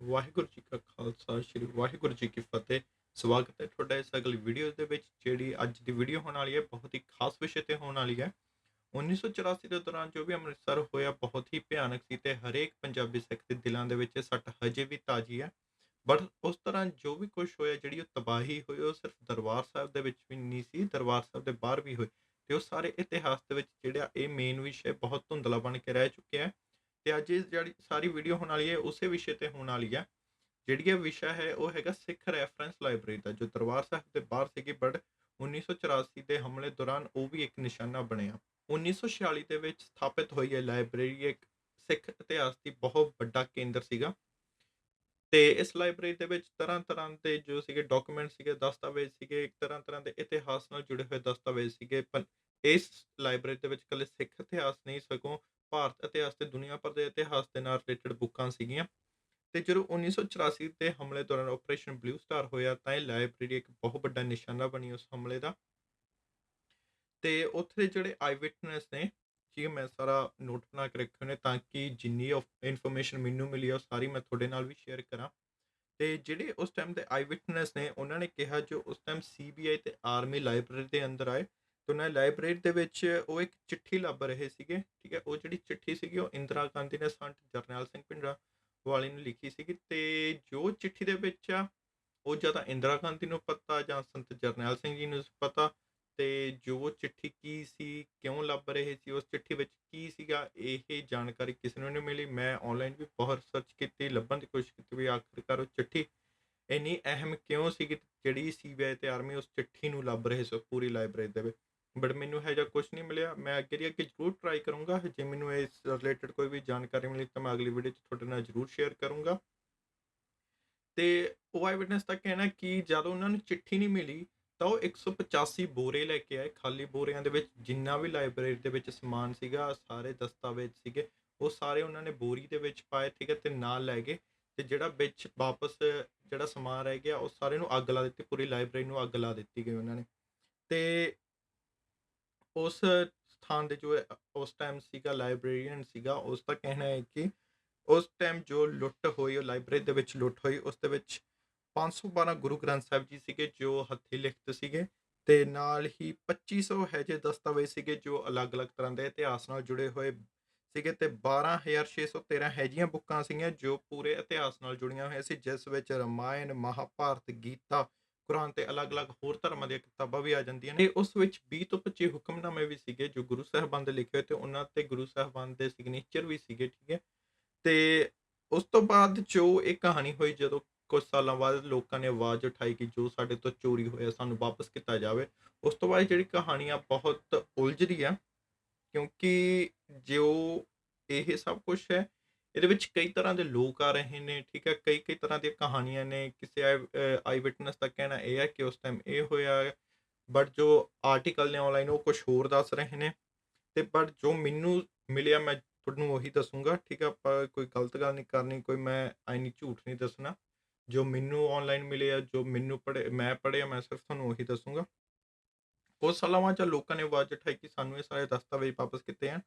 ਵਾਹਿਗੁਰੂ ਜੀ ਕਾ ਖਾਲਸਾ, ਸ੍ਰੀ ਵਾਹਿਗੁਰੂ ਜੀ ਕੀ ਫਤਿਹ। ਸਵਾਗਤ ਹੈ ਤੁਹਾਡਾ ਇਸ ਅਗਲੀ ਵੀਡੀਓ ਦੇ ਵਿੱਚ, ਜਿਹੜੀ ਅੱਜ ਦੀ ਵੀਡੀਓ ਹੋਣ ਵਾਲੀ ਹੈ, ਬਹੁਤ ਹੀ ਖਾਸ ਵਿਸ਼ੇ ਤੇ ਹੋਣ ਵਾਲੀ ਹੈ। 1984 ਦੇ ਦੌਰਾਨ ਜੋ ਵੀ ਅੰਮ੍ਰਿਤਸਰ ਹੋਇਆ, ਬਹੁਤ ਹੀ ਭਿਆਨਕ ਸੀ ਤੇ ਹਰੇਕ ਪੰਜਾਬੀ ਸਿੱਖ ਦੇ ਦਿਲਾਂ ਦੇ ਵਿੱਚ ਇਹ ਸੱਟ ਹਜੇ ਵੀ ਤਾਜੀ ਹੈ। ਬਟ ਉਸ ਤਰ੍ਹਾਂ ਜੋ ਵੀ ਕੁਝ ਹੋਇਆ, ਜਿਹੜੀ ਉਹ ਤਬਾਹੀ ਹੋਈ, ਉਹ ਸਿਰਫ ਦਰਬਾਰ ਸਾਹਿਬ ਦੇ ਵਿੱਚ ਵੀ ਨਹੀਂ ਸੀ, ਦਰਬਾਰ ਸਾਹਿਬ ਦੇ ਬਾਹਰ ਵੀ ਹੋਈ ਤੇ ਉਹ ਸਾਰੇ ਇਤਿਹਾਸ ਦੇ ਵਿੱਚ ਜਿਹੜਾ ਇਹ ਮੇਨ ਵਿਸ਼ੇ ਬਹੁਤ ਧੁੰਦਲਾ ਬਣ ਕੇ ਰਹਿ ਚੁੱਕਿਆ ਹੈ। ਤੇ ਅੱਜ ਇਹ ਜਿਹੜੀ ਸਾਰੀ ਵੀਡੀਓ ਹੋਣ ਵਾਲੀ ਹੈ, ਉਸੇ ਵਿਸ਼ੇ ਤੇ ਹੋਣ ਵਾਲੀ ਹੈ। ਜਿਹੜੀ ਇਹ ਵਿਸ਼ਾ ਹੈ, ਉਹ ਹੈਗਾ ਸਿੱਖ ਰੈਫਰੈਂਸ ਲਾਇਬ੍ਰੇਰੀ ਦਾ, ਜੋ ਦਰਬਾਰ ਸਾਹਿਬ ਦੇ ਬਾਹਰ ਸੀਗੀ ਬਟ 1984 ਦੇ ਹਮਲੇ ਦੌਰਾਨ ਉਹ ਵੀ ਇੱਕ ਨਿਸ਼ਾਨਾ ਬਣਿਆ। 1946 ਦੇ ਵਿੱਚ ਸਥਾਪਿਤ ਹੋਈ ਇਹ ਲਾਇਬ੍ਰੇਰੀ ਇੱਕ ਸਿੱਖ ਇਤਿਹਾਸ ਦੀ ਬਹੁਤ ਵੱਡਾ ਕੇਂਦਰ ਸੀਗਾ। ਤੇ ਇਸ ਲਾਇਬ੍ਰੇਰੀ ਦੇ ਵਿੱਚ ਤਰ੍ਹਾਂ ਤਰ੍ਹਾਂ ਦੇ ਜੋ ਸੀਗੇ ਡਾਕੂਮੈਂਟ ਸੀਗੇ, ਦਸਤਾਵੇਜ਼ ਸੀਗੇ, ਇੱਕ ਤਰ੍ਹਾਂ ਤਰ੍ਹਾਂ ਦੇ ਇਤਿਹਾਸ ਨਾਲ ਜੁੜੇ ਹੋਏ ਦਸਤਾਵੇਜ਼ ਸੀਗੇ। ਪਰ ਇਸ ਲਾਇਬ੍ਰੇਰੀ ਦੇ ਵਿੱਚ ਕੱਲੇ ਸਿੱਖ ਇਤਿਹਾਸ ਨਹੀਂ, ਸਗੋਂ ਭਾਰਤ ਇਤਿਹਾਸ ਤੇ ਦੁਨੀਆ ਭਰ ਦੇ ਇਤਿਹਾਸ ਦੇ ਨਾਲ ਰਿਲੇਟਡ ਬੁੱਕਾਂ ਸੀਗੀਆਂ। ਤੇ ਜਦੋਂ 1984 ਦੇ ਹਮਲੇ ਦੌਰਾਨ ਆਪਰੇਸ਼ਨ ਬਲੂ ਸਟਾਰ ਹੋਇਆ, ਤਾਂ ਇਹ ਲਾਇਬ੍ਰੇਰੀ ਇੱਕ ਬਹੁਤ ਵੱਡਾ ਨਿਸ਼ਾਨਾ ਬਣੀ ਉਸ ਹਮਲੇ ਦਾ। ਤੇ ਉੱਥੇ ਜਿਹੜੇ ਆਈ ਵਿਟਨੈਸ ਨੇ, ਠੀਕ ਮੈਂ ਸਾਰਾ ਨੋਟ ਬਣਾ ਕੇ ਰੱਖੇ ਨੇ ਤਾਂ ਕਿ ਜਿੰਨੀ ਇਨਫੋਰਮੇਸ਼ਨ ਮੈਨੂੰ ਮਿਲੀ ਉਹ ਸਾਰੀ ਮੈਂ ਤੁਹਾਡੇ ਨਾਲ ਵੀ ਸ਼ੇਅਰ ਕਰਾਂ। ਤੇ ਜਿਹੜੇ ਉਸ ਟਾਈਮ ਦੇ ਆਈ ਵਿਟਨੈਸ ਨੇ, ਉਹਨਾਂ ਨੇ ਕਿਹਾ ਜੋ ਉਸ ਟਾਈਮ ਸੀਬੀਆਈ ਤੇ ਆਰਮੀ ਲਾਇਬ੍ਰੇਰੀ ਦੇ ਅੰਦਰ ਆਏ ਉਹਨਾਂ ਲਾਇਬ੍ਰੇਰੀ ਦੇ ਵਿੱਚ ਉਹ ਇੱਕ ਚਿੱਠੀ ਲੱਭ ਰਹੇ ਸੀਗੇ, ਠੀਕ ਹੈ, ਉਹ ਜਿਹੜੀ ਚਿੱਠੀ ਸੀਗੀ ਉਹ ਇੰਦਰਾ ਗਾਂਧੀ ਨੇ ਸੰਤ ਜਰਨੈਲ ਸਿੰਘ ਪਿੰਡਰਾ ਵਾਲੀ ਨੂੰ ਲਿਖੀ ਸੀਗੀ ਤੇ ਜੋ ਚਿੱਠੀ ਦੇ ਵਿੱਚ ਆ, ਉਹ ਜਾਂ ਇੰਦਰਾ ਗਾਂਧੀ ਨੂੰ ਪਤਾ ਜਾਂ ਸੰਤ ਜਰਨੈਲ ਸਿੰਘ ਜੀ ਨੂੰ ਪਤਾ ਤੇ ਜੋ ਚਿੱਠੀ ਕੀ ਸੀ, ਕਿਉਂ ਲੱਭ ਰਹੇ ਸੀ, ਉਸ ਚਿੱਠੀ ਵਿੱਚ ਕੀ ਸੀਗਾ, ਇਹ ਜਾਣਕਾਰੀ ਕਿਸੇ ਨੂੰ ਨਹੀਂ ਮਿਲੀ। ਮੈਂ ਆਨਲਾਈਨ ਵੀ ਬਹੁਤ ਸਰਚ ਕੀਤੀ, ਲੱਭਣ ਦੀ ਕੋਸ਼ਿਸ਼ ਕੀਤੀ ਵੀ ਆਖਿਰਕਾਰ ਉਹ ਚਿੱਠੀ ਇੰਨੀ ਅਹਿਮ ਕਿਉਂ ਸੀ ਕਿ ਜਿਹੜੀ ਸੀਬੀਆਈ ਤੇ ਆਰਮੀ ਉਸ ਚਿੱਠੀ ਨੂੰ ਲੱਭ ਰਹੇ ਸੀ ਪੂਰੀ ਲਾਇਬ੍ਰੇਰੀ ਦੇ ਵਿੱਚ। ਬਟ ਮੈਨੂੰ ਹੈ ਜਾਂ ਕੁਝ ਨਹੀਂ ਮਿਲਿਆ। ਮੈਂ ਅੱਗੇ ਦੀ ਅੱਗੇ ਜ਼ਰੂਰ ਟਰਾਈ ਕਰੂੰਗਾ। ਜੇ ਮੈਨੂੰ ਇਸ ਰਿਲੇਟਡ ਕੋਈ ਵੀ ਜਾਣਕਾਰੀ ਮਿਲੀ ਤਾਂ ਮੈਂ ਅਗਲੀ ਵੀਡੀਓ 'ਚ ਤੁਹਾਡੇ ਨਾਲ ਜ਼ਰੂਰ ਸ਼ੇਅਰ ਕਰੂੰਗਾ। ਤੇ ਉਹ ਆਈ ਵਿਟਨੈਸ ਦਾ ਕਹਿਣਾ ਕਿ ਜਦੋਂ ਉਹਨਾਂ ਨੂੰ ਚਿੱਠੀ ਨਹੀਂ ਮਿਲੀ, ਤਾਂ ਉਹ 185 ਬੋਰੇ ਲੈ ਕੇ ਆਏ। ਖਾਲੀ ਬੋਰਿਆਂ ਦੇ ਵਿੱਚ ਜਿੰਨਾ ਵੀ ਲਾਇਬ੍ਰੇਰੀ ਦੇ ਵਿੱਚ ਸਮਾਨ ਸੀਗਾ, ਸਾਰੇ ਦਸਤਾਵੇਜ਼ ਸੀਗੇ, ਉਹ ਸਾਰੇ ਉਹਨਾਂ ਨੇ ਬੋਰੀ ਦੇ ਵਿੱਚ ਪਾਏ ਠੀਕ ਹੈ ਤੇ ਨਾਲ ਲੈ ਗਏ। ਤੇ ਜਿਹੜਾ ਵਿੱਚ ਵਾਪਸ ਜਿਹੜਾ ਸਮਾਨ ਰਹਿ ਗਿਆ, ਉਹ ਸਾਰੇ ਨੂੰ ਅੱਗ ਲਾ ਦਿੱਤੀ। ਪੂਰੀ ਲਾਇਬ੍ਰੇਰੀ ਨੂੰ ਅੱਗ ਲਾ ਦਿੱਤੀ ਗਈ ਉਹਨਾਂ ਨੇ। ਤੇ ਉਸ ਸਥਾਨ ਦੇ ਜੋ ਉਸ ਟਾਈਮ ਸੀਗਾ ਲਾਇਬ੍ਰੇਰੀਅਨ ਸੀਗਾ, ਉਸ ਦਾ ਕਹਿਣਾ ਹੈ ਕਿ ਉਸ ਟਾਈਮ ਜੋ ਲੁੱਟ ਹੋਈ, ਉਹ ਲਾਇਬ੍ਰੇਰੀ ਦੇ ਵਿੱਚ ਲੁੱਟ ਹੋਈ, ਉਸ ਦੇ ਵਿੱਚ 512 ਗੁਰੂ ਗ੍ਰੰਥ ਸਾਹਿਬ ਜੀ ਸੀਗੇ ਜੋ ਹੱਥੀ ਲਿਖਤ ਸੀਗੇ ਤੇ ਨਾਲ ਹੀ 2500 ਹੈਜੇ ਦਸਤਾਵੇਜ਼ ਸੀਗੇ ਜੋ ਅਲੱਗ-ਅਲੱਗ ਤਰ੍ਹਾਂ ਦੇ ਇਤਿਹਾਸ ਨਾਲ ਜੁੜੇ ਹੋਏ ਸੀਗੇ ਤੇ 12613 ਹੈਜੀਆਂ ਬੁੱਕਾਂ ਸੀਗੀਆਂ ਜੋ ਪੂਰੇ ਇਤਿਹਾਸ ਨਾਲ ਜੁੜੀਆਂ ਹੋਈਆਂ ਸੀ, ਜਿਸ ਵਿੱਚ ਰਮਾਇਣ, ਮਹਾਭਾਰਤ, ਗੀਤਾ ਕੁਰਾਨ ਤੇ ਅਲੱਗ-ਅਲੱਗ ਹੋਰ ਧਰਮਾਂ ਦੀਆਂ ਕਿਤਾਬਾਂ ਵੀ ਆ ਜਾਂਦੀਆਂ ਨੇ। ਉਸ ਵਿੱਚ 20 ਤੋਂ 25 ਹੁਕਮਨਾਮੇ ਵੀ ਸੀਗੇ ਜੋ ਗੁਰੂ ਸਾਹਿਬਾਨ ਦੇ ਲਿਖੇ ਹੋਏ ਤੇ ਉਹਨਾਂ ਤੇ ਗੁਰੂ ਸਾਹਿਬਾਨ ਦੇ ਸਿਗਨੇਚਰ ਵੀ ਸੀਗੇ, ਠੀਕ ਹੈ। ਤੇ ਉਸ ਤੋਂ ਬਾਅਦ ਜੋ ਇਹ ਕਹਾਣੀ ਹੋਈ, ਜਦੋਂ ਕੁਝ ਸਾਲਾਂ ਬਾਅਦ ਲੋਕਾਂ ਨੇ ਆਵਾਜ਼ ਉਠਾਈ ਕਿ ਜੋ ਸਾਡੇ ਤੋਂ ਚੋਰੀ ਹੋਇਆ, ਸਾਨੂੰ ਵਾਪਸ ਕੀਤਾ ਜਾਵੇ, ਉਸ ਤੋਂ ਬਾਅਦ ਜਿਹੜੀ ਕਹਾਣੀ ਆ ਬਹੁਤ ਉਲਝ ਰਹੀ ਆ, ਕਿਉਂਕਿ ਜੋ ਇਹ ਸਭ ਕੁਝ ਹੈ ਇਹਦੇ ਵਿੱਚ ਕਈ ਤਰ੍ਹਾਂ ਦੇ ਲੋਕ ਆ ਰਹੇ ਨੇ, ਠੀਕ ਹੈ, ਕਈ ਕਈ ਤਰ੍ਹਾਂ ਦੀਆਂ ਕਹਾਣੀਆਂ ਨੇ, ਕਿਸੇ ਆਈ ਵਿਟਨੈਸ ਦਾ ਕਹਿਣਾ ਇਹ ਹੈ ਕਿ ਉਸ ਟਾਈਮ ਇਹ ਹੋਇਆ ਬਟ ਜੋ ਆਰਟੀਕਲ ਨੇ ਆਨਲਾਈਨ ਉਹ ਕੁਝ ਹੋਰ ਦੱਸ ਰਹੇ ਨੇ, ਤੇ ਬਟ ਜੋ ਮੈਨੂੰ ਮਿਲਿਆ ਮੈਂ ਤੁਹਾਨੂੰ ਉਹੀ ਦੱਸੂਗਾ, ਠੀਕ ਆ ਆਪਾਂ ਕੋਈ ਗਲਤ ਗੱਲ ਨਹੀਂ ਕਰਨੀ, ਕੋਈ ਮੈਂ ਆਈ ਨਹੀਂ ਝੂਠ ਨਹੀਂ ਦੱਸਣਾ, ਜੋ ਮੈਨੂੰ ਆਨਲਾਈਨ ਮਿਲਿਆ, ਜੋ ਮੈਨੂੰ ਪੜ੍ਹੇ, ਮੈਂ ਪੜ੍ਹਿਆ, ਮੈਂ ਸਿਰਫ ਤੁਹਾਨੂੰ ਉਹੀ ਦੱਸੂਗਾ। ਉਸ ਸਾਲਾਂ 'ਚ ਲੋਕਾਂ ਨੇ ਆਵਾਜ਼ ਉਠਾਈ ਕਿ ਸਾਨੂੰ ਇਹ ਸਾਰੇ ਦਸਤਾਵੇਜ਼ ਵਾਪਸ ਕੀਤੇ ਹਨ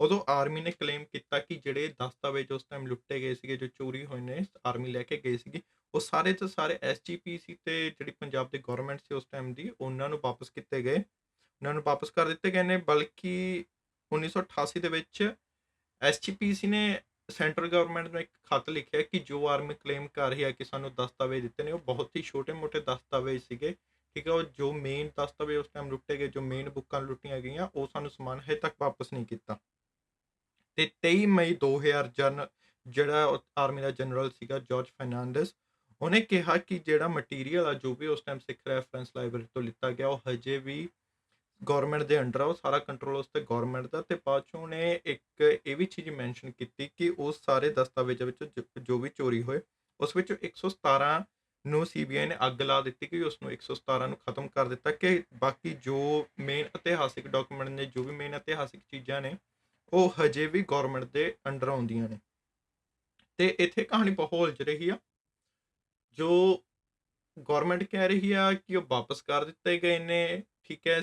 ਉਦੋਂ ਆਰਮੀ ਨੇ ਕਲੇਮ ਕੀਤਾ ਕਿ ਜਿਹੜੇ ਦਸਤਾਵੇਜ਼ ਉਸ ਟਾਈਮ ਲੁੱਟੇ ਗਏ ਸੀਗੇ, ਜੋ ਚੋਰੀ ਹੋਏ ਨੇ, ਆਰਮੀ ਲੈ ਕੇ ਗਏ ਸੀਗੀ, ਉਹ ਸਾਰੇ ਤੇ ਸਾਰੇ ਐਸਜੀਪੀਸੀ ਤੇ ਜਿਹੜੀ ਪੰਜਾਬ ਦੀ ਗਵਰਨਮੈਂਟ ਸੀ ਉਸ ਟਾਈਮ ਦੀ, ਉਹਨਾਂ ਨੂੰ ਵਾਪਸ ਕੀਤੇ ਗਏ। ਉਹਨਾਂ ਨੂੰ ਵਾਪਸ ਕਰ ਦਿੱਤੇ ਗਏ ਨੇ, ਬਲਕਿ 1988 ਦੇ ਵਿੱਚ ਐਸਜੀਪੀਸੀ ਨੇ ਸੈਂਟਰਲ ਗਵਰਨਮੈਂਟ ਨੂੰ ਇੱਕ ਖਤ ਲਿਖਿਆ ਕਿ ਜੋ ਆਰਮੀ ਕਲੇਮ ਕਰ ਰਹੀ ਹੈ ਕਿ ਸਾਨੂੰ ਦਸਤਾਵੇਜ਼ ਦਿੱਤੇ ਨੇ, ਉਹ ਬਹੁਤ ਹੀ ਛੋਟੇ-ਮੋਟੇ ਦਸਤਾਵੇਜ਼ ਸੀਗੇ। ਠੀਕ ਹੈ ਉਹ ਜੋ ਮੇਨ ਦਸਤਾਵੇਜ਼ ਉਸ ਟਾਈਮ ਲੁੱਟੇ ਗਏ, ਜੋ ਮੇਨ ਬੁੱਕਾਂ ਲੁੱਟੀਆਂ ਗਈਆਂ, ਉਹ ਸਾਨੂੰ ਸਮਾਨ ਹਜੇ ਤੱਕ ਵਾਪਸ ਨਹੀਂ ਕੀਤਾ। ਤੇ 23 ਮਈ 2000 ਜਨ, ਜਿਹੜਾ ਆਰਮੀ ਦਾ ਜਨਰਲ ਸੀਗਾ ਜਾਰਜ ਫਰਨਾਂਡਸ ਉਹਨੇ ਕਿਹਾ ਕਿ ਜਿਹੜਾ ਮਟੀਰੀਅਲ ਆ, ਜੋ ਵੀ ਉਸ ਟਾਈਮ ਸਿੱਖ ਰੈਫਰੈਂਸ ਲਾਇਬ੍ਰੇਰੀ ਤੋਂ ਲਿੱਤਾ ਗਿਆ, ਉਹ ਹਜੇ ਵੀ ਗਵਰਨਮੈਂਟ ਦੇ ਅੰਡਰ ਆ, ਉਹ ਸਾਰਾ ਕੰਟਰੋਲ ਉਸ ਤੇ ਗਵਰਨਮੈਂਟ ਦਾ, ਤੇ ਬਾਅਦ ਚੋਂ ਇੱਕ ਇਹ ਵੀ ਚੀਜ਼ ਮੈਂਸ਼ਨ ਕੀਤੀ ਕਿ ਉਸ ਸਾਰੇ ਦਸਤਾਵੇਜ਼ਾਂ ਵਿੱਚ ਜੋ ਵੀ ਚੋਰੀ ਹੋਏ, ਉਸ ਵਿੱਚ 117 ਨੂੰ ਸੀਬੀਆਈ ਨੇ ਅੱਗ ਲਾ ਦਿੱਤੀ ਕਿ ਉਸ ਨੂੰ 117 ਨੂੰ ਖਤਮ ਕਰ ਦਿੱਤਾ ਕਿ ਬਾਕੀ ਜੋ ਮੇਨ ਇਤਿਹਾਸਿਕ ਡਾਕੂਮੈਂਟ ਨੇ, ਜੋ ਵੀ ਮੇਨ ਇਤਿਹਾਸਿਕ ਚੀਜ਼ਾਂ ਨੇ ਉਹ ਹਜੇ ਵੀ ਗਵਰਨਮੈਂਟ ਦੇ ਅੰਡਰ ਆਉਂਦੀਆਂ ਨੇ। ਤੇ ਇੱਥੇ ਕਹਾਣੀ ਬਹੁਤ ਉਲਝ ਰਹੀ ਆ, ਜੋ ਗਵਰਨਮੈਂਟ ਕਹਿ ਰਹੀ ਆ ਕਿ ਉਹ ਵਾਪਸ ਕਰ ਦਿੱਤੇ ਗਏ ਨੇ, ਠੀਕ ਹੈ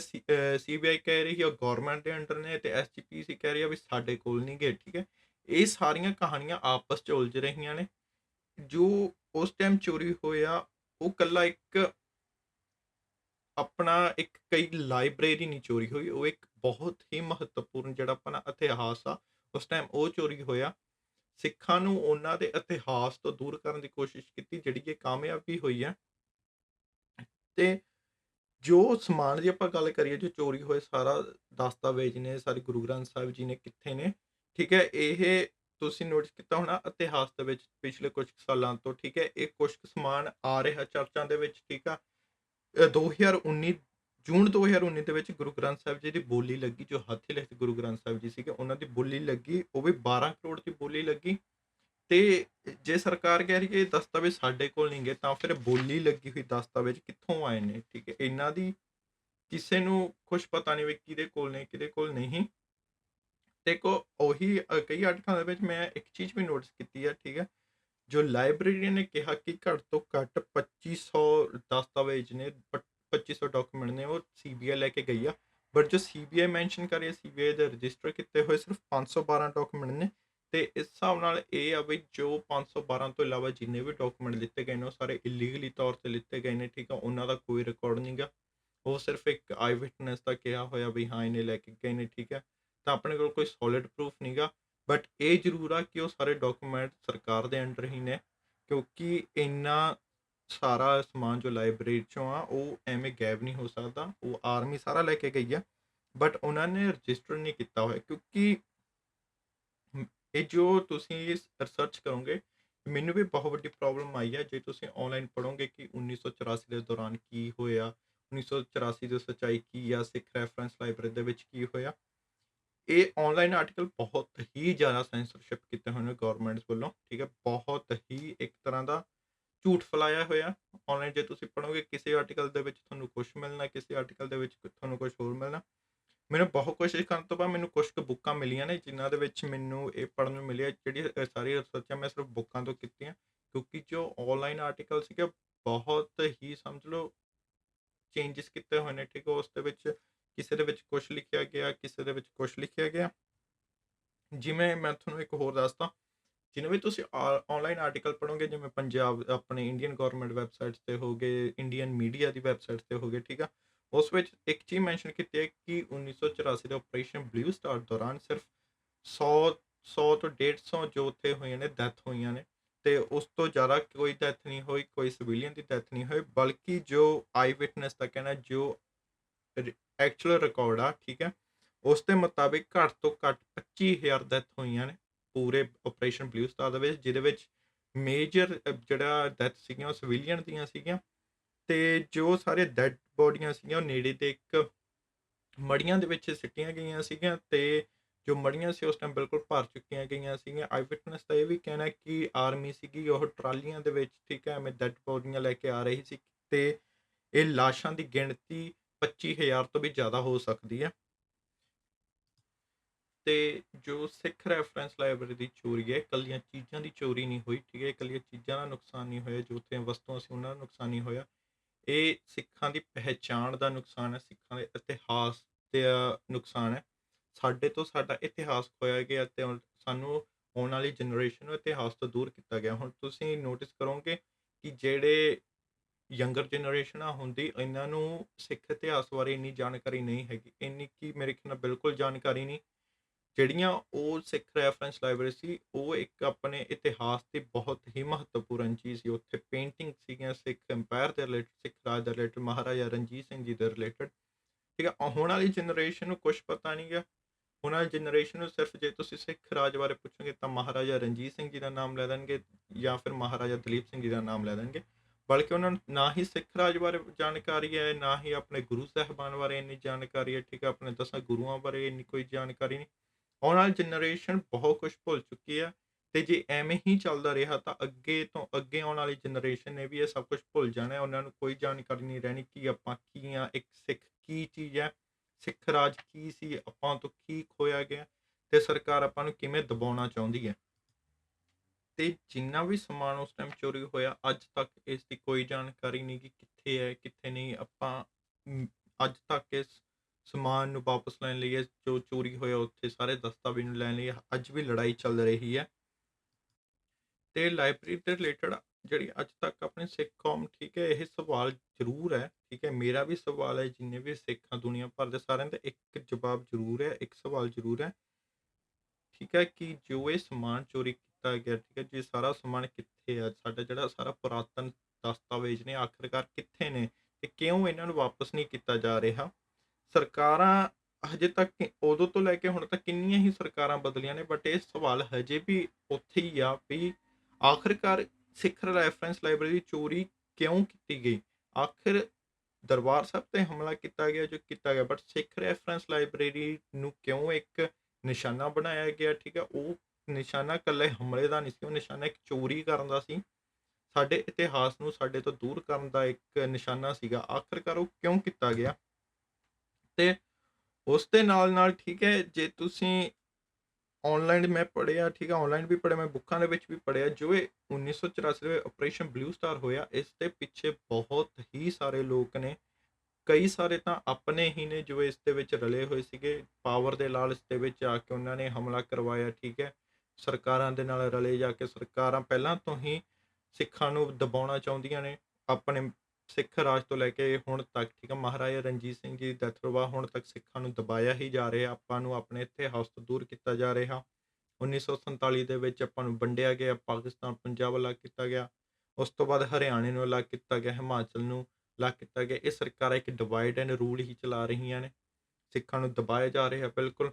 ਸੀਬੀਆਈ ਕਹਿ ਰਹੀ ਹੈ ਗਵਰਨਮੈਂਟ ਦੇ ਅੰਡਰ ਨੇ ਤੇ ਐਸਜੀਪੀਸੀ ਕਹਿ ਰਹੀ ਆ ਵੀ ਸਾਡੇ ਕੋਲ ਨਹੀਂ ਗਏ, ਠੀਕ ਹੈ। ਇਹ ਸਾਰੀਆਂ ਕਹਾਣੀਆਂ ਆਪਸ ਚ ਉਲਝ ਰਹੀਆਂ ਨੇ। ਜੋ ਉਸ ਟਾਈਮ ਚੋਰੀ ਹੋਇਆ, ਉਹ ਕੱਲਾ ਇੱਕ ਆਪਣਾ ਇੱਕ ਕਈ ਲਾਇਬ੍ਰੇਰੀ ਨਹੀਂ ਚੋਰੀ ਹੋਈ, ਉਹ ਇੱਕ ਬਹੁਤ ਹੀ ਮਹੱਤਵਪੂਰਨ ਜਿਹੜਾ ਆਪਣਾ ਇਤਿਹਾਸ ਆ, ਉਸ ਟਾਈਮ ਉਹ ਚੋਰੀ ਹੋਇਆ। ਸਿੱਖਾਂ ਨੂੰ ਉਹਨਾਂ ਦੇ ਇਤਿਹਾਸ ਤੋਂ ਦੂਰ ਕਰਨ ਦੀ ਕੋਸ਼ਿਸ਼ ਕੀਤੀ, ਜਿਹੜੀ ਕਿ ਕਾਮਯਾਬ ਵੀ ਹੋਈ ਹੈ। ਤੇ ਜੋ ਸਮਾਨ ਦੀ ਆਪਾਂ ਗੱਲ ਕਰੀਏ, ਜੋ ਚੋਰੀ ਹੋਏ ਸਾਰਾ ਦਸਤਾਵੇਜ਼ ਨੇ, ਸਾਰੇ ਗੁਰੂ ਗ੍ਰੰਥ ਸਾਹਿਬ ਜੀ ਨੇ ਕਿੱਥੇ ਨੇ, ਠੀਕ ਹੈ, ਇਹ ਤੁਸੀਂ ਨੋਟਿਸ ਕੀਤਾ ਹੋਣਾ ਇਤਿਹਾਸ ਦੇ ਵਿੱਚ ਪਿਛਲੇ ਕੁਝ ਕੁ ਸਾਲਾਂ ਤੋਂ, ਠੀਕ ਹੈ, ਇਹ ਕੁਝ ਕੁ ਸਮਾਨ ਆ ਰਿਹਾ ਚਰਚਾਂ ਦੇ ਵਿੱਚ, ਠੀਕ ਆ। 2019 ਜੂਨ 2019 ਦੇ ਵਿੱਚ ਗੁਰੂ ਗ੍ਰੰਥ ਸਾਹਿਬ ਜੀ ਦੀ ਬੋਲੀ ਲੱਗੀ ਜੋ ਹੱਥੀ ਲਿਖਤ ਗੁਰੂ ਗ੍ਰੰਥ ਸਾਹਿਬ ਜੀ ਸੀਗੇ ਉਹਨਾਂ ਦੀ ਬੋਲੀ ਲੱਗੀ ਉਹ ਵੀ 12 ਕਰੋੜ ਦੀ ਬੋਲੀ ਲੱਗੀ। ਤੇ ਜੇ ਸਰਕਾਰ ਕਹਿ ਰਹੀ ਹੈ ਇਹ ਦਸਤਾਵੇਜ਼ ਸਾਡੇ ਕੋਲ ਨਹੀਂ ਗਏ ਤਾਂ ਫਿਰ ਬੋਲੀ ਲੱਗੀ ਹੋਈ ਦਸਤਾਵੇਜ਼ ਕਿੱਥੋਂ ਆਏ ਨੇ ਠੀਕ ਹੈ? ਇਹਨਾਂ ਦੀ ਕਿਸੇ ਨੂੰ ਕੁਝ ਪਤਾ ਨਹੀਂ ਵੀ ਕਿਹਦੇ ਕੋਲ ਨੇ ਕਿਹਦੇ ਕੋਲ ਨਹੀਂ। ਦੇਖੋ ਉਹੀ ਅ, ਕਈ ਆਰਟਿਕਲਾਂ ਦੇ ਵਿੱਚ ਮੈਂ ਇੱਕ ਚੀਜ਼ ਵੀ ਨੋਟਿਸ ਕੀਤੀ ਹੈ ਠੀਕ ਹੈ? ਜੋ ਲਾਇਬ੍ਰੇਰੀਅਨ ਨੇ ਕਿਹਾ ਕਿ ਘੱਟ ਤੋਂ ਘੱਟ 2500 ਦਸਤਾਵੇਜ਼ ਨੇ, ਪ- 2500 ਡਾਕੂਮੈਂਟ ਨੇ, ਉਹ ਸੀਬੀਆਈ ਲੈ ਕੇ ਗਈ ਆ। ਬਟ ਜੋ ਸੀਬੀਆਈ ਮੈਂਸ਼ਨ ਕਰ ਰਹੀ ਹੈ ਸੀਬੀਆਈ ਦੇ ਰਜਿਸਟਰ ਕੀਤੇ ਹੋਏ ਸਿਰਫ 512 ਡਾਕੂਮੈਂਟ ਨੇ ਤੇ ਇਸ ਹਿਸਾਬ ਨਾਲ ਇਹ ਆ ਵੀ ਜੋ 512 ਤੋਂ ਇਲਾਵਾ ਜਿੰਨੇ ਵੀ ਡਾਕੂਮੈਂਟ ਲਿੱਤੇ ਗਏ ਨੇ, ਉਹ ਸਾਰੇ ਇਲੀਗਲੀ ਤੌਰ ਤੇ ਲਿੱਤੇ ਗਏ ਨੇ, ਠੀਕ ਆ, ਉਹਨਾਂ ਦਾ ਕੋਈ ਰਿਕਾਰਡ ਨਹੀਂਗਾ ਉਹ ਸਿਰਫ ਇੱਕ ਆਈ ਵਿਟਨੈਸ ਦਾ ਕਿਹਾ ਹੋਇਆ ਵੀ ਹਾਂ, ਇਹਨੇ ਲੈ ਕੇ ਗਏ ਨੇ, ਠੀਕ ਹੈ ਤਾਂ ਆਪਣੇ ਕੋਲ ਕੋਈ ਸੋਲਿਡ ਪ੍ਰੂਫ ਨਹੀਂਗਾ ਬਟ ਇਹ ਜ਼ਰੂਰ ਆ ਕਿ ਉਹ ਸਾਰੇ ਡਾਕੂਮੈਂਟ ਸਰਕਾਰ ਦੇ ਅੰਡਰ ਹੀ ਨੇ, ਕਿਉਂਕਿ ਇੰਨਾ ਸਾਰਾ ਸਮਾਨ ਜੋ ਲਾਇਬ੍ਰੇਰੀ ਚੋਂ ਆ, ਉਹ ਐਵੇਂ ਗਾਇਬ ਨਹੀਂ ਹੋ ਸਕਦਾ, ਉਹ ਆਰਮੀ ਸਾਰਾ ਲੈ ਕੇ ਗਈ ਆ। ਬਟ ਉਹਨਾਂ ਨੇ ਰਜਿਸਟਰ ਨਹੀਂ ਕੀਤਾ ਹੋਇਆ, ਕਿਉਂਕਿ ਇਹ ਜੋ ਤੁਸੀਂ ਰਿਸਰਚ ਕਰੋਗੇ, ਮੈਨੂੰ ਵੀ ਬਹੁਤ ਵੱਡੀ ਪ੍ਰੋਬਲਮ ਆਈ ਹੈ ਜੇ ਤੁਸੀਂ ਆਨਲਾਈਨ ਪੜੋਗੇ ਕਿ 1984 ਦੇ ਦੌਰਾਨ ਕੀ ਹੋਇਆ 1984 ਦੀ ਸੱਚਾਈ ਕੀ ਆ, ਸਿੱਖ ਰੈਫਰੈਂਸ ਲਾਇਬ੍ਰੇਰੀ ਦੇ ਵਿੱਚ ਕੀ ਹੋਇਆ ਇਹ ਆਨਲਾਈਨ ਆਰਟੀਕਲ ਬਹੁਤ ਹੀ ਜ਼ਿਆਦਾ ਸੈਂਸਰਸ਼ਿਪ ਕੀਤੇ ਹੋਏ ਨੇ ਗਵਰਨਮੈਂਟਸ ਵੱਲੋਂ, ਠੀਕ ਹੈ, ਬਹੁਤ ਹੀ ਇੱਕ ਤਰ੍ਹਾਂ ਦਾ ਝੂਠ ਫੈਲਾਇਆ ਹੋਇਆ। ਆਨਲਾਈਨ ਜੇ ਤੁਸੀਂ ਪੜੋਗੇ ਕਿਸੇ ਆਰਟੀਕਲ ਦੇ ਵਿੱਚ ਤੁਹਾਨੂੰ ਕੁਝ ਮਿਲਣਾ, ਕਿਸੇ ਆਰਟੀਕਲ ਦੇ ਵਿੱਚ ਤੁਹਾਨੂੰ ਕੁਝ ਹੋਰ ਮਿਲਣਾ। ਮੈਨੂੰ ਬਹੁਤ ਕੋਸ਼ਿਸ਼ ਕਰਨ ਤੋਂ ਬਾਅਦ ਮੈਨੂੰ ਕੁਝ ਕੁ ਬੁੱਕਾਂ ਮਿਲੀਆਂ ਨੇ, ਜਿਨ੍ਹਾਂ ਦੇ ਵਿੱਚ ਮੈਨੂੰ ਇਹ ਪੜ੍ਹਨ ਨੂੰ ਮਿਲਿਆ, ਜਿਹੜੀ ਸਾਰੀ ਰਿਸਰਚਾਂ ਮੈਂ ਸਿਰਫ ਬੁੱਕਾਂ ਤੋਂ ਕੀਤੀਆਂ, ਕਿਉਂਕਿ ਜੋ ਆਨਲਾਈਨ ਆਰਟੀਕਲ ਸੀਗੇ, ਬਹੁਤ ਹੀ ਸਮਝ ਲਓ ਚੇਂਜਸ ਕੀਤੇ ਹੋਏ ਨੇ, ਠੀਕ ਉਸ ਦੇ ਵਿੱਚ ਕਿਸੇ ਦੇ ਵਿੱਚ ਕੁਝ ਲਿਖਿਆ ਗਿਆ, ਕਿਸੇ ਦੇ ਵਿੱਚ ਕੁਝ ਲਿਖਿਆ ਗਿਆ। ਜਿਵੇਂ ਮੈਂ ਤੁਹਾਨੂੰ ਇੱਕ ਹੋਰ ਦੱਸਦਾ, ਜਿਵੇਂ ਵੀ ਤੁਸੀਂ ਆਨਲਾਈਨ ਆਰਟੀਕਲ ਪੜੋਗੇ ਜਿਵੇਂ ਪੰਜਾਬ, ਆਪਣੇ ਇੰਡੀਅਨ ਗਵਰਨਮੈਂਟ ਵੈਬਸਾਈਟਸ ਤੇ ਹੋਗੇ ਇੰਡੀਅਨ ਮੀਡੀਆ ਦੀ ਵੈਬਸਾਈਟਸ ਤੇ ਹੋਗੇ ਠੀਕ ਆ? ਉਸ ਵਿੱਚ ਇੱਕ ਚੀਜ਼ ਮੈਂਸ਼ਨ ਕੀਤੀ ਹੈ ਕਿ 1984 ਦੇ ਆਪਰੇਸ਼ਨ ਬਲੂ ਸਟਾਰ ਦੌਰਾਨ ਸਿਰਫ 100 100 ਤੋਂ 150 ਜੋ ਉੱਥੇ ਹੋਈਆਂ ਨੇ ਡੈਥ ਹੋਈਆਂ ਨੇ। ਤੇ ਉਸ ਤੋਂ ਜ਼ਿਆਦਾ ਕੋਈ ਡੈਥ ਨਹੀਂ ਹੋਈ, ਕੋਈ ਸਿਵਿਲੀਅਨ ਦੀ ਡੈਥ ਨਹੀਂ ਹੋਈ, ਬਲਕਿ ਜੋ ਆਈ ਵਿਟਨੈਸ ਦਾ ਕਹਿਣਾ ਜੋ ਐਕਚੁਅਲ ਰਿਕਾਰਡ ਆ, ਠੀਕ ਹੈ? ਉਸ ਦੇ ਮੁਤਾਬਿਕ ਘੱਟ ਤੋਂ ਘੱਟ 25000 ਡੈਥ ਹੋਈਆਂ ਨੇ ਪੂਰੇ ਆਪਰੇਸ਼ਨ ਬਲੂ ਸਟਾਰ ਦੇ ਵਿੱਚ, ਜਿਹਦੇ ਵਿੱਚ ਮੇਜਰ ਜਿਹੜਾ ਡੈਥ ਸੀਗੀਆਂ, ਉਹ ਸਿਵਿਲੀਅਨ ਦੀਆਂ ਸੀਗੀਆਂ ਤੇ ਜੋ ਸਾਰੇ ਡੈਡ ਬੋਡੀਆਂ ਸੀਗੀਆਂ, ਉਹ ਨੇੜੇ ਦੇ ਇੱਕ ਮੜੀਆਂ ਦੇ ਵਿੱਚ ਸਿੱਟੀਆਂ ਗਈਆਂ ਸੀਗੀਆਂ ਤੇ ਜੋ ਮੜੀਆਂ ਸੀ, ਉਸ ਟਾਈਮ ਬਿਲਕੁਲ ਭਰ ਚੁੱਕੀਆਂ ਗਈਆਂ ਸੀਗੀਆਂ। ਆਈ ਵਿਟਨੈਸ ਦਾ ਇਹ ਵੀ ਕਹਿਣਾ ਕਿ ਆਰਮੀ ਸੀਗੀ, ਉਹ ਟਰਾਲੀਆਂ ਦੇ ਵਿੱਚ, ਠੀਕ ਹੈ, ਐਵੇਂ ਡੈਡ ਬੋਡੀਆਂ ਲੈ ਕੇ ਆ ਰਹੀ ਸੀ ਤੇ ਇਹ ਲਾਸ਼ਾਂ ਦੀ ਗਿਣਤੀ 25000 ਤੋਂ ਵੀ ਜ਼ਿਆਦਾ ਹੋ ਸਕਦੀ ਹੈ। ਤੇ ਜੋ ਸਿੱਖ ਰੈਫਰੈਂਸ ਲਾਇਬ੍ਰੇਰੀ ਦੀ ਚੋਰੀ ਹੈ, ਇਕੱਲੀਆਂ ਚੀਜ਼ਾਂ ਦੀ ਚੋਰੀ ਨਹੀਂ ਹੋਈ, ਠੀਕ ਹੈ, ਇਕੱਲੀਆਂ ਚੀਜ਼ਾਂ ਦਾ ਨੁਕਸਾਨ ਨਹੀਂ ਹੋਇਆ, ਜੋ ਉੱਥੇ ਵਸਤੂਆਂ ਸੀ ਉਹਨਾਂ ਦਾ ਨੁਕਸਾਨ ਨਹੀਂ ਹੋਇਆ। ਇਹ ਸਿੱਖਾਂ ਦੀ ਪਹਿਚਾਣ ਦਾ ਨੁਕਸਾਨ ਹੈ, ਸਿੱਖਾਂ ਦੇ ਇਤਿਹਾਸ ਦਾ ਨੁਕਸਾਨ ਹੈ। ਸਾਡੇ ਤੋਂ ਸਾਡਾ ਇਤਿਹਾਸ ਖੋਇਆ ਗਿਆ ਤੇ ਸਾਨੂੰ ਆਉਣ ਵਾਲੀ ਜਨਰੇਸ਼ਨ ਨੂੰ ਇਤਿਹਾਸ ਤੋਂ ਦੂਰ ਕੀਤਾ ਗਿਆ। ਹੁਣ ਤੁਸੀਂ ਨੋਟਿਸ ਕਰੋਗੇ ਕਿ ਜਿਹੜੇ ਯੰਗਰ ਜਨਰੇਸ਼ਨ ਆ ਹੁੰਦੀ, ਇਹਨਾਂ ਨੂੰ ਸਿੱਖ ਇਤਿਹਾਸ ਬਾਰੇ ਇੰਨੀ ਜਾਣਕਾਰੀ ਨਹੀਂ ਹੈਗੀ, ਇੰਨੀ ਕੀ ਮੇਰੇ ਖਿਆਲ ਨਾਲ ਬਿਲਕੁਲ ਜਾਣਕਾਰੀ ਨਹੀਂ। ਜਿਹੜੀਆਂ ਉਹ ਸਿੱਖ ਰੈਫਰੈਂਸ ਲਾਇਬ੍ਰੇਰੀ ਸੀ, ਉਹ ਇੱਕ ਆਪਣੇ ਇਤਿਹਾਸ ਦੀ ਬਹੁਤ ਹੀ ਮਹੱਤਵਪੂਰਨ ਚੀਜ਼ ਸੀ। ਉੱਥੇ ਪੇਂਟਿੰਗ ਸੀਗੀਆਂ ਸਿੱਖ ਐਮਪਾਇਰ ਦੇ ਰਿਲੇਟਡ ਸਿੱਖ ਰਾਜ ਦੇ ਰਿਲੇਟਡ ਮਹਾਰਾਜਾ ਰਣਜੀਤ ਸਿੰਘ ਜੀ ਦੇ ਰਿਲੇਟਡ ਠੀਕ ਹੈ ਹੁਣ ਵਾਲੀ ਜਨਰੇਸ਼ਨ ਨੂੰ ਕੁਝ ਪਤਾ ਨਹੀਂ ਗਿਆ ਹੁਣ ਵਾਲੀ ਜਨਰੇਸ਼ਨ ਨੂੰ ਸਿਰਫ ਜੇ ਤੁਸੀਂ ਸਿੱਖ ਰਾਜ ਬਾਰੇ ਪੁੱਛੋਗੇ ਤਾਂ ਮਹਾਰਾਜਾ ਰਣਜੀਤ ਸਿੰਘ ਜੀ ਦਾ ਨਾਮ ਲੈ ਦੇਣਗੇ ਜਾਂ ਫਿਰ ਮਹਾਰਾਜਾ ਦਲੀਪ ਸਿੰਘ ਜੀ ਦਾ ਨਾਮ ਲੈ ਦੇਣਗੇ ਬਲਕਿ ਉਹਨਾਂ ਨੂੰ ਨਾ ਹੀ ਸਿੱਖ ਰਾਜ ਬਾਰੇ ਜਾਣਕਾਰੀ ਹੈ, ਨਾ ਹੀ ਆਪਣੇ ਗੁਰੂ ਸਾਹਿਬਾਨ ਬਾਰੇ ਇੰਨੀ ਜਾਣਕਾਰੀ ਹੈ, ਠੀਕ ਹੈ, ਆਪਣੇ ਦਸਾਂ ਗੁਰੂਆਂ ਬਾਰੇ ਇੰਨੀ ਕੋਈ ਜਾਣਕਾਰੀ ਨਹੀਂ। ਆਉਣ ਵਾਲੀ ਜਨਰੇਸ਼ਨ ਬਹੁਤ ਕੁਝ ਭੁੱਲ ਚੁੱਕੀ ਹੈ ਤੇ ਜੇ ਐਵੇਂ ਹੀ ਚੱਲਦਾ ਰਿਹਾ ਤਾਂ ਅੱਗੇ ਤੋਂ ਅੱਗੇ ਆਉਣ ਵਾਲੀ ਜਨਰੇਸ਼ਨ ਨੇ ਵੀ ਇਹ ਸਭ ਕੁਝ ਭੁੱਲ ਜਾਣਾ ਹੈ। ਉਹਨਾਂ ਨੂੰ ਕੋਈ ਜਾਣਕਾਰੀ ਨਹੀਂ ਰਹਿਣੀ ਕਿ ਆਪਾਂ ਕੀ ਆ ਇੱਕ ਸਿੱਖ ਕੀ ਚੀਜ਼ ਹੈ, ਸਿੱਖ ਰਾਜ ਕੀ ਸੀ, ਆਪਾਂ ਤੋਂ ਕੀ ਖੋਇਆ ਗਿਆ ਤੇ ਸਰਕਾਰ ਆਪਾਂ ਨੂੰ ਕਿਵੇਂ ਦਬਾਉਣਾ ਚਾਹੁੰਦੀ ਹੈ। ਤੇ ਜਿੰਨਾ ਵੀ ਸਮਾਨ ਉਸ ਟਾਈਮ ਚੋਰੀ ਹੋਇਆ, ਅੱਜ ਤੱਕ ਇਸ ਦੀ ਕੋਈ ਜਾਣਕਾਰੀ ਨਹੀਂ ਕਿ ਕਿੱਥੇ ਹੈ, ਕਿੱਥੇ ਨਹੀਂ। ਆਪਾਂ ਅੱਜ ਤੱਕ ਇਸ ਸਮਾਨ ਨੂੰ ਵਾਪਸ ਲੈਣ ਲਈ ਜੋ ਚੋਰੀ ਹੋਇਆ, ਉੱਥੇ ਸਾਰੇ ਦਸਤਾਵੇਜ਼ ਨੂੰ ਲੈਣ ਲਈ ਅੱਜ ਵੀ ਲੜਾਈ ਚੱਲ ਰਹੀ ਹੈ। ਤੇ ਲਾਇਬ੍ਰੇਰੀ ਦੇ ਰਿਲੇਟਡ ਜਿਹੜੀ ਅੱਜ ਤੱਕ ਆਪਣੀ ਸਿੱਖ ਕੌਮ, ਠੀਕ ਹੈ, ਇਹ ਸਵਾਲ ਜ਼ਰੂਰ ਹੈ, ਠੀਕ ਹੈ। ਮੇਰਾ ਵੀ ਸਵਾਲ ਹੈ, ਜਿੰਨੇ ਵੀ ਸਿੱਖ ਆ ਦੁਨੀਆ ਭਰ ਦੇ ਸਾਰਿਆਂ ਦਾ ਇੱਕ ਜਵਾਬ ਜ਼ਰੂਰ ਹੈ, ਇੱਕ ਸਵਾਲ ਜ਼ਰੂਰ ਹੈ, ਠੀਕ ਹੈ ਕਿ ਜੋ ਇਹ ਸਮਾਨ ਚੋਰੀ ਕੀਤਾ ਗਿਆ, ਠੀਕ ਹੈ ਜੀ? ਸਾਰਾ ਸਮਾਨ ਕਿੱਥੇ ਆ? ਸਾਡਾ ਜਿਹੜਾ ਸਾਰਾ ਪੁਰਾਤਨ ਦਸਤਾਵੇਜ਼ ਨੇ, ਆਖਰਕਾਰ ਕਿੱਥੇ ਨੇ ਤੇ ਕਿਉਂ ਇਹਨਾਂ ਨੂੰ ਵਾਪਸ ਨਹੀਂ ਕੀਤਾ ਜਾ ਰਿਹਾ? ਸਰਕਾਰਾਂ ਹਜੇ ਤੱਕ ਉਦੋਂ ਤੋਂ ਲੈ ਕੇ ਹੁਣ ਤੱਕ ਕਿੰਨੀਆਂ ਹੀ ਸਰਕਾਰਾਂ ਬਦਲੀਆਂ ਨੇ ਬਟ ਇਹ ਸਵਾਲ ਹਜੇ ਵੀ ਉੱਥੇ ਹੀ ਆ ਵੀ ਆਖਰਕਾਰ ਸਿੱਖ ਰੈਫਰੈਂਸ ਲਾਇਬ੍ਰੇਰੀ ਚੋਰੀ ਕਿਉਂ ਕੀਤੀ ਗਈ? ਆਖਿਰ ਦਰਬਾਰ ਸਾਹਿਬ ਤੇ ਹਮਲਾ ਕੀਤਾ ਗਿਆ ਜੋ ਕੀਤਾ ਗਿਆ? ਬਟ ਸਿੱਖ ਰੈਫਰੈਂਸ ਲਾਇਬ੍ਰੇਰੀ ਨੂੰ ਕਿਉਂ ਇੱਕ ਨਿਸ਼ਾਨਾ ਬਣਾਇਆ ਗਿਆ, ਠੀਕ ਹੈ? ਉਹ ਨਿਸ਼ਾਨਾ ਇਕੱਲੇ ਹਮਲੇ ਦਾ ਨਹੀਂ ਸੀ, ਉਹ ਨਿਸ਼ਾਨਾ ਇੱਕ ਚੋਰੀ ਕਰਨ ਦਾ ਸੀ। ਸਾਡੇ ਇਤਿਹਾਸ ਨੂੰ ਸਾਡੇ ਤੋਂ ਦੂਰ ਕਰਨ ਦਾ ਇੱਕ ਨਿਸ਼ਾਨਾ ਸੀਗਾ। ਆਖਰਕਾਰ ਉਹ ਕਿਉਂ ਕੀਤਾ ਗਿਆ? ਤੇ ਉਸ ਦੇ ਨਾਲ ਨਾਲ ਠੀਕ ਹੈ, ਜੇ ਤੁਸੀਂ ਆਨਲਾਈਨ ਮੈਂ ਪੜਿਆ ਠੀਕ ਹੈ ਆਨਲਾਈਨ ਵੀ ਪੜਿਆ ਮੈਂ ਬੁੱਕਾਂ ਦੇ ਵਿੱਚ ਵੀ ਪੜਿਆ ਜੋ ਇਹ 1984 ਦੇ ਆਪਰੇਸ਼ਨ ਬਲੂ ਸਟਾਰ ਹੋਇਆ, ਇਸ ਦੇ ਪਿੱਛੇ ਬਹੁਤ ਹੀ ਸਾਰੇ ਲੋਕ ਨੇ। ਕਈ ਸਾਰੇ ਤਾਂ ਆਪਣੇ ਹੀ ਨੇ ਜੋ ਇਸ ਦੇ ਵਿੱਚ ਰਲੇ ਹੋਏ ਸੀਗੇ। ਪਾਵਰ ਦੇ ਲਾਲਚ ਦੇ ਵਿੱਚ ਆ ਕੇ ਉਹਨਾਂ ਨੇ ਹਮਲਾ ਕਰਵਾਇਆ, ਠੀਕ ਹੈ। ਸਰਕਾਰਾਂ ਦੇ ਨਾਲ ਰਲੇ ਜਾ ਕੇ ਸਰਕਾਰਾਂ ਪਹਿਲਾਂ ਤੋਂ ਹੀ ਸਿੱਖਾਂ ਨੂੰ ਦਬਾਉਣਾ ਚਾਹੁੰਦੀਆਂ ਨੇ। ਆਪਣੇ ਸਿੱਖ ਰਾਜ ਤੋਂ ਲੈ ਕੇ ਹੁਣ ਤੱਕ, ਠੀਕ ਹੈ ਮਹਾਰਾਜਾ ਰਣਜੀਤ ਸਿੰਘ ਜੀ ਦਾ ਦਰਬਾਰ ਹੁਣ ਤੱਕ ਸਿੱਖਾਂ ਨੂੰ ਦਬਾਇਆ ਹੀ ਜਾ ਰਿਹਾ। ਆਪਾਂ ਨੂੰ ਆਪਣੇ ਇਤਿਹਾਸ ਤੋਂ ਦੂਰ ਕੀਤਾ ਜਾ ਰਿਹਾ। 1947 ਦੇ ਵਿੱਚ ਆਪਾਂ ਨੂੰ ਵੰਡਿਆ ਗਿਆ, ਪਾਕਿਸਤਾਨ ਪੰਜਾਬ ਅਲੱਗ ਕੀਤਾ ਗਿਆ। ਉਸ ਤੋਂ ਬਾਅਦ ਹਰਿਆਣੇ ਨੂੰ ਅਲੱਗ ਕੀਤਾ ਗਿਆ, ਹਿਮਾਚਲ ਨੂੰ ਅਲੱਗ ਕੀਤਾ ਗਿਆ। ਇਹ ਸਰਕਾਰਾਂ ਇੱਕ ਡਿਵਾਈਡ ਐਂਡ ਰੂਲ ਹੀ ਚਲਾ ਰਹੀਆਂ ਨੇ। ਸਿੱਖਾਂ ਨੂੰ ਦਬਾਇਆ ਜਾ ਰਿਹਾ ਬਿਲਕੁਲ।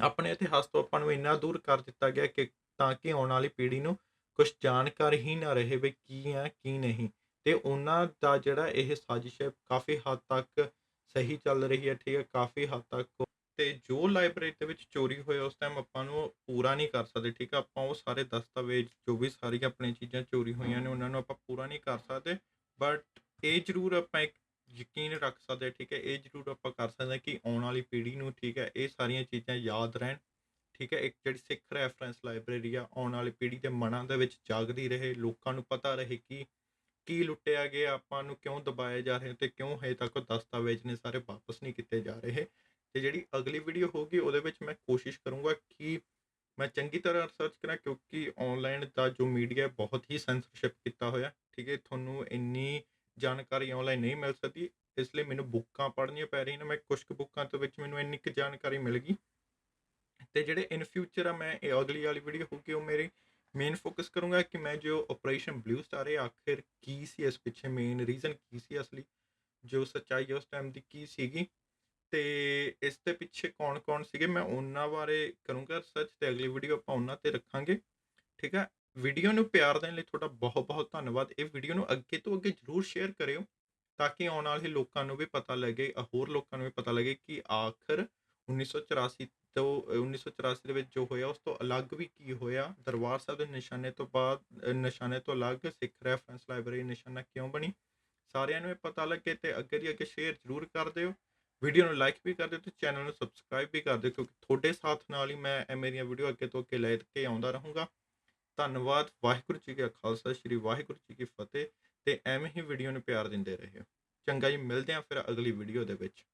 ਆਪਣੇ ਇਤਿਹਾਸ ਤੋਂ ਆਪਾਂ ਨੂੰ ਇੰਨਾ ਦੂਰ ਕਰ ਦਿੱਤਾ ਗਿਆ ਕਿ ਤਾਂ ਕਿ ਆਉਣ ਵਾਲੀ ਪੀੜ੍ਹੀ ਨੂੰ ਕੁਝ ਜਾਣਕਾਰੀ ਹੀ ਨਾ ਰਹੇ ਵੀ ਕੀ ਹੈ, ਕੀ ਨਹੀਂ। ਤੇ ਉਹਨਾਂ ਦਾ ਜਿਹੜਾ ਇਹ ਸਾਜ਼ਿਸ਼ ਹੈ, ਕਾਫੀ ਹੱਦ ਤੱਕ ਸਹੀ ਚੱਲ ਰਹੀ ਹੈ, ਠੀਕ ਹੈ, ਕਾਫੀ ਹੱਦ ਤੱਕ ਤੇ ਜੋ ਲਾਇਬ੍ਰੇਰੀ ਦੇ ਵਿੱਚ ਚੋਰੀ ਹੋਇਆ ਉਸ ਟਾਈਮ ਆਪਾਂ ਨੂੰ ਪੂਰਾ ਨਹੀਂ ਕਰ ਸਕਦੇ, ਠੀਕ ਹੈ, ਆਪਾਂ ਉਹ ਸਾਰੇ ਦਸਤਾਵੇਜ਼, ਜੋ ਵੀ ਸਾਰੀਆਂ ਆਪਣੀਆਂ ਚੀਜ਼ਾਂ ਚੋਰੀ ਹੋਈਆਂ ਨੇ, ਉਹਨਾਂ ਨੂੰ ਆਪਾਂ ਪੂਰਾ ਨਹੀਂ ਕਰ ਸਕਦੇ। ਬਟ ਇਹ ਜ਼ਰੂਰ ਆਪਾਂ ਇੱਕ ਯਕੀਨ ਰੱਖ ਸਕਦੇ ਠੀਕ ਹੈ? ਇਹ ਜ਼ਰੂਰ ਆਪਾਂ ਕਰ ਸਕਦੇ ਹਾਂ ਕਿ ਆਉਣ ਵਾਲੀ ਪੀੜ੍ਹੀ ਨੂੰ, ਠੀਕ ਹੈ, ਇਹ ਸਾਰੀਆਂ ਚੀਜ਼ਾਂ ਯਾਦ ਰਹਿਣ, ਠੀਕ ਹੈ? ਇੱਕ ਜਿਹੜੀ ਸਿੱਖ ਰੈਫਰੈਂਸ ਲਾਇਬ੍ਰੇਰੀ ਆ, ਆਉਣ ਵਾਲੀ ਪੀੜ੍ਹੀ ਦੇ ਮਨਾਂ ਦੇ ਵਿੱਚ ਜਾਗਦੀ ਰਹੇ, ਲੋਕਾਂ ਨੂੰ ਪਤਾ ਰਹੇ ਕਿ ਕੀ ਲੁੱਟਿਆ ਗਿਆ, ਆਪਾਂ ਨੂੰ ਕਿਉਂ ਦਬਾਇਆ ਜਾ ਰਿਹਾ ਤੇ ਕਿਉਂ ਹਜੇ ਤੱਕ ਦਸਤਾਵੇਜ਼ ਨੇ ਸਾਰੇ ਵਾਪਸ ਨਹੀਂ ਕੀਤੇ ਜਾ ਰਹੇ। ਤੇ ਜਿਹੜੀ ਅਗਲੀ ਵੀਡੀਓ ਹੋਗੀ ਉਹਦੇ ਵਿੱਚ ਮੈਂ ਕੋਸ਼ਿਸ਼ ਕਰੂੰਗਾ ਕਿ ਮੈਂ ਚੰਗੀ ਤਰ੍ਹਾਂ ਰਿਸਰਚ ਕਰਾਂ, ਕਿਉਂਕਿ ਆਨਲਾਈਨ ਦਾ ਜੋ ਮੀਡੀਆ ਬਹੁਤ ਹੀ ਸੈਂਸਰਸ਼ਿਪ ਕੀਤਾ ਹੋਇਆ, ਠੀਕ ਹੈ? ਤੁਹਾਨੂੰ ਇੰਨੀ ਜਾਣਕਾਰੀ ਆਨਲਾਈਨ ਨਹੀਂ ਮਿਲ ਸਕਦੀ ਇਸ ਲਈ ਮੈਨੂੰ ਬੁੱਕਾਂ ਪੜ੍ਹਨੀਆਂ ਪੈ ਰਹੀਆਂ ਨੇ, ਮੈਂ ਕੁਝ ਕੁ ਬੁੱਕਾਂ ਤੋਂ ਵਿੱਚ ਮੈਨੂੰ ਇੰਨੀ ਕੁ ਜਾਣਕਾਰੀ ਮਿਲ ਗਈ। ਤੇ ਜਿਹੜੇ ਇਨ ਫਿਊਚਰ ਆ, ਮੈਂ ਇਹ ਅਗਲੀ ਵਾਲੀ ਵੀਡੀਓ ਹੋਊਗੀ, ਉਹ ਮੇਰੀ ਮੇਨ ਫੋਕਸ ਕਰੂੰਗਾ ਕਿ ਮੈਂ ਜੋ ਆਪਰੇਸ਼ਨ ਬਲੂ ਸਟਾਰ ਹੈ, ਆਖਿਰ ਕੀ ਸੀ ਇਸ ਪਿੱਛੇ ਮੇਨ ਰੀਜ਼ਨ ਕੀ ਸੀ ਅਸਲੀ, ਜੋ ਸੱਚਾਈ ਉਸ ਟਾਈਮ ਦੀ ਕੀ ਸੀਗੀ, ਤੇ ਇਸ ਦੇ ਪਿੱਛੇ ਕੌਣ-ਕੌਣ ਸੀਗੇ, ਮੈਂ ਉਹਨਾਂ ਬਾਰੇ ਕਰੂੰਗਾ ਰਿਸਰਚ ਤੇ ਅਗਲੀ ਵੀਡੀਓ ਆਪਾਂ ਉਹਨਾਂ ਤੇ ਰੱਖਾਂਗੇ, ਠੀਕ ਹੈ ਵੀਡੀਓ ਨੂੰ ਪਿਆਰ ਦੇਣ ਲਈ ਤੁਹਾਡਾ ਬਹੁਤ-ਬਹੁਤ ਧੰਨਵਾਦ। ਇਹ ਵੀਡੀਓ ਨੂੰ ਅੱਗੇ ਤੋਂ ਅੱਗੇ ਜਰੂਰ ਸ਼ੇਅਰ ਕਰਿਓ ਤਾਂ ਕਿ ਆਉਣ ਵਾਲੇ ਲੋਕਾਂ ਨੂੰ ਵੀ ਪਤਾ ਲੱਗੇ ਹੋਰ ਲੋਕਾਂ ਨੂੰ ਵੀ ਪਤਾ ਲੱਗੇ ਕਿ ਆਖਰ 1984 ਤੋਂ ਅ, 1984 ਦੇ ਵਿੱਚ ਜੋ ਹੋਇਆ ਉਸ ਤੋਂ ਅਲੱਗ ਵੀ ਕੀ ਹੋਇਆ? ਦਰਬਾਰ ਸਾਹਿਬ ਦੇ ਨਿਸ਼ਾਨੇ ਤੋਂ ਬਾਅਦ ਨਿਸ਼ਾਨੇ ਤੋਂ ਅਲੱਗ ਸਿੱਖ ਰੈਫਰੈਂਸ ਲਾਇਬ੍ਰੇਰੀ ਨਿਸ਼ਾਨਾ ਕਿਉਂ ਬਣੀ? ਸਾਰਿਆਂ ਨੂੰ ਇਹ ਪਤਾ ਲੱਗੇ ਤੇ ਅੱਗੇ ਦੀ ਅੱਗੇ ਸ਼ੇਅਰ ਜਰੂਰ ਕਰ ਦਿਓ। ਵੀਡੀਓ ਨੂੰ ਲਾਈਕ ਵੀ ਕਰ ਦਿਓ ਤੇ ਚੈਨਲ ਨੂੰ ਸਬਸਕ੍ਰਾਈਬ ਵੀ ਕਰ ਦਿਓ ਕਿਉਂਕਿ ਤੁਹਾਡੇ ਸਾਥ ਨਾਲ ਹੀ ਮੈਂ ਇਹ ਮੇਰੀਆਂ ਵੀਡੀਓ ਅੱਗੇ ਤੋਂ ਅੱਗੇ ਲੈ ਕੇ ਆਉਂਦਾ ਰਹੂੰਗਾ। ਧੰਨਵਾਦ, ਵਾਹਿਗੁਰੂ ਜੀ ਕਾ ਖਾਲਸਾ, ਸ੍ਰੀ ਵਾਹਿਗੁਰੂ ਜੀ ਕੀ ਫਤਿਹ ਤੇ ਐਵੇਂ ਹੀ ਵੀਡੀਓ ਨੂੰ ਪਿਆਰ ਦਿੰਦੇ ਰਹਿਓ ਚੰਗਾ ਜੀ, ਮਿਲਦੇ ਹਾਂ ਫਿਰ ਅਗਲੀ ਵੀਡੀਓ ਦੇ ਵਿੱਚ।